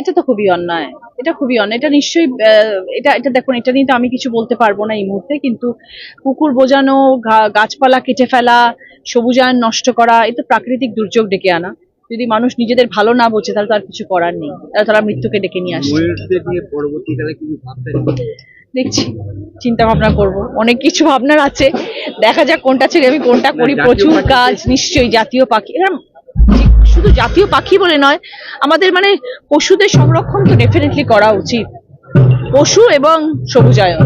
এটা তো খুবই অন্যায়। এটা খুবই অন্যায়। এটা নিশ্চয়ই এটা এটা দেখুন এটা নিয়ে তো আমি কিছু বলতে পারব না এই মুহূর্তে কিন্তু পুকুর বোজানো গাছপালা কেটে ফেলা সবুজায়ন নষ্ট করা তো প্রাকৃতিক দুর্যোগ ডেকে আনা। যদি মানুষ নিজেদের ভালো না বোঝে তাহলে তার কিছু করার নেই। তাহলে তারা মৃত্যুকে ডেকে নিয়ে আসে পরবর্তীকালে কিছু ভাবতেন দেখছি চিন্তা ভাবনা করব। অনেক কিছু ভাবনার আছে। দেখা যাক কোনটা ছেড়ে আমি কোনটা করি। প্রচুর কাজ নিশ্চয়ই জাতীয় পাখি। এরা শুধু জাতীয় পাখি বলে নয়, আমাদের মানে পশুদের সংরক্ষণ তো ডেফিনেটলি করা উচিত। পশু এবং সবুজায়ন।